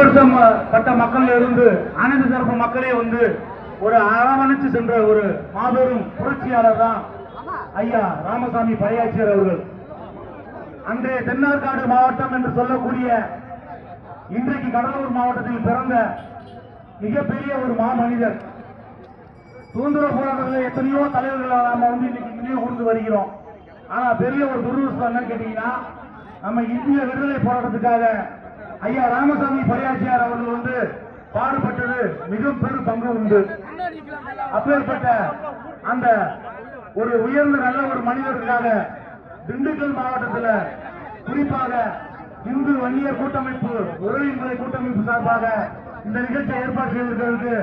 பிற்படுத்தப்பட்ட மக்கள் இருந்து அனைத்து தரப்பு மக்களே வந்து ஒரு அரவணைச்சு சென்ற ஒரு மாபெரும் புரட்சியாளர் தான் ஐயா ராமசாமி பழையாச்சியர் அவர்கள். அன்றைய தென்னார்காடு மாவட்டம் என்று சொல்லக்கூடிய இன்றைக்கு கடலூர் மாவட்டத்தில் பிறந்த மிகப்பெரிய ஒரு மாமனிதர். சுதந்திர போராட்டத்தில் எத்தனையோ தலைவர்களை நாம வந்து இன்னைக்கு நினைவு கூர்ந்து வருகிறோம். ஆனா பெரிய ஒரு துரதிருஷ்டம் என்னன்னு கேட்டீங்கன்னா நம்ம இந்திய விடுதலை போராட்டத்துக்காக ஐயா ராமசாமி பரியாச்சியார் அவர்கள் வந்து பாடுபட்டது மிகவும் பெரும் பங்கு உண்டு. அப்பேற்பட்ட அந்த ஒரு உயர்ந்த நல்ல ஒரு மனிதருக்காக திண்டுக்கல் மாவட்டத்தில் குறிப்பாக இந்து வன்னியர் கூட்டமைப்பு உறவின்முறை கூட்டமைப்பு சார்பாக இந்த நிகழ்ச்சியை ஏற்பாடு செய்திருக்கிறதுக்கு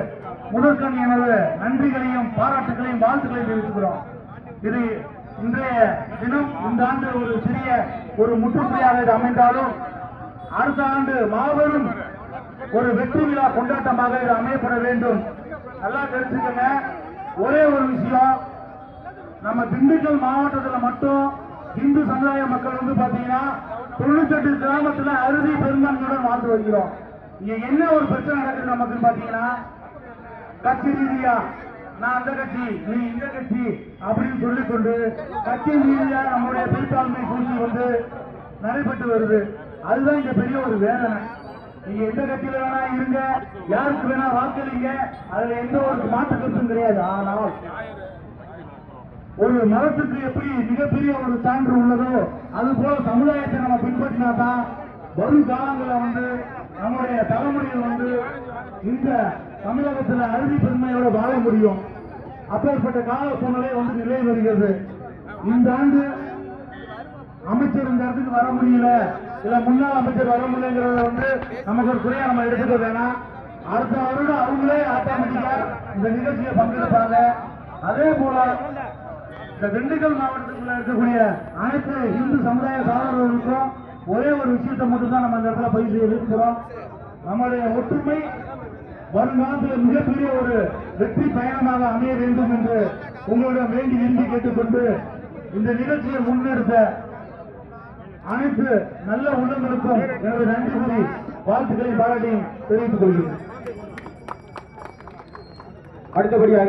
முதற்கண் எனது நன்றிகளையும் பாராட்டுகளையும் வாழ்த்துக்களையும் தெரிவித்துக்கிறோம். இது இன்றைய தினம் இந்த ஆண்டு ஒரு சிறிய ஒரு முற்றுப்புள்ளியாக இது அமைந்தாலும் அடுத்த ஆண்டு மாபெரும் ஒரு வெற்றி விழா கொண்டாட்டமாக இது அமையப்பட வேண்டும். நல்லா தெரிஞ்சுக்கங்க. ஒரே ஒரு விஷயம். நம்ம திண்டுக்கல் மாவட்டத்தில் மட்டும் இந்து சமுதாய மக்கள் வந்து பாத்தீங்கன்னா தொண்ணூத்தெட்டு கிராமத்துல அறுதி பெருந்தன்மையுடன் வாழ்ந்து வருகிறோம். இங்க என்ன ஒரு பிரச்சனை நடக்குது நமக்கு பாத்தீங்கன்னா கட்சி ரீதியா நான் அந்த கட்சி நீ இந்த கட்சி அப்படின்னு சொல்லிக்கொண்டு கட்சி ரீதியா நம்முடைய பெரும்பான்மை சூழ்ச்சி வந்து நடைபெற்று வருது. அதுதான் இங்க பெரிய ஒரு வேதனை. நீங்க எந்த கட்சியில வேணா இருங்க யாருக்கு வேணா வாக்களிங்க அதுல எந்த ஒரு மாற்று கருத்தும் கிடையாது. ஆனால் ஒரு மதத்துக்கு எப்படி மிகப்பெரிய ஒரு சான்று உள்ளதோ அது போல சமுதாயத்தை நம்ம பின்பற்றினா தான் வரும் காலங்களில் வந்து நம்முடைய தலைமுறையில் வந்து இந்த தமிழகத்துல அருதி பெருமையோட வாழ முடியும். அப்பேற்பட்ட கால சூழ்நிலை வந்து நிலை வருகிறது. இந்த ஆண்டு அமைச்சர் இந்த இடத்துக்கு வர முடியல. இல்ல முன்னாள் அமைச்சர் வர முடியலங்கிறத வந்து நமக்கு ஒரு குறையா நம்ம எடுத்துக்க வேணாம். அடுத்த வருடம் அவங்களே ஆட்டோமேட்டிக்கா இந்த நிகழ்ச்சியை பங்கெடுப்பாங்க. அதே போல இந்த திண்டுக்கல் மாவட்டத்துக்குள்ள இருக்கக்கூடிய அனைத்து இந்து சமுதாய சாதனர்களுக்கும் ஒரே ஒரு விஷயத்தை மட்டும் தான் நம்ம இந்த இடத்துல பதிவு செய்ய விரும்புகிறோம். நம்முடைய ஒற்றுமை வருங்காலத்தில் மிகப்பெரிய ஒரு வெற்றி பயணமாக அமைய வேண்டும் என்று உங்களிடம் வேண்டி விரும்பி கேட்டுக்கொண்டு இந்த நிகழ்ச்சியை முன்னெடுத்த அனைத்து நல்ல உள்ளங்களுக்கும் எனது நன்றி கூறி வாழ்த்துக்களை பாராட்டியும் தெரிவித்துக் கொள்கிறேன். அடுத்தபடியாக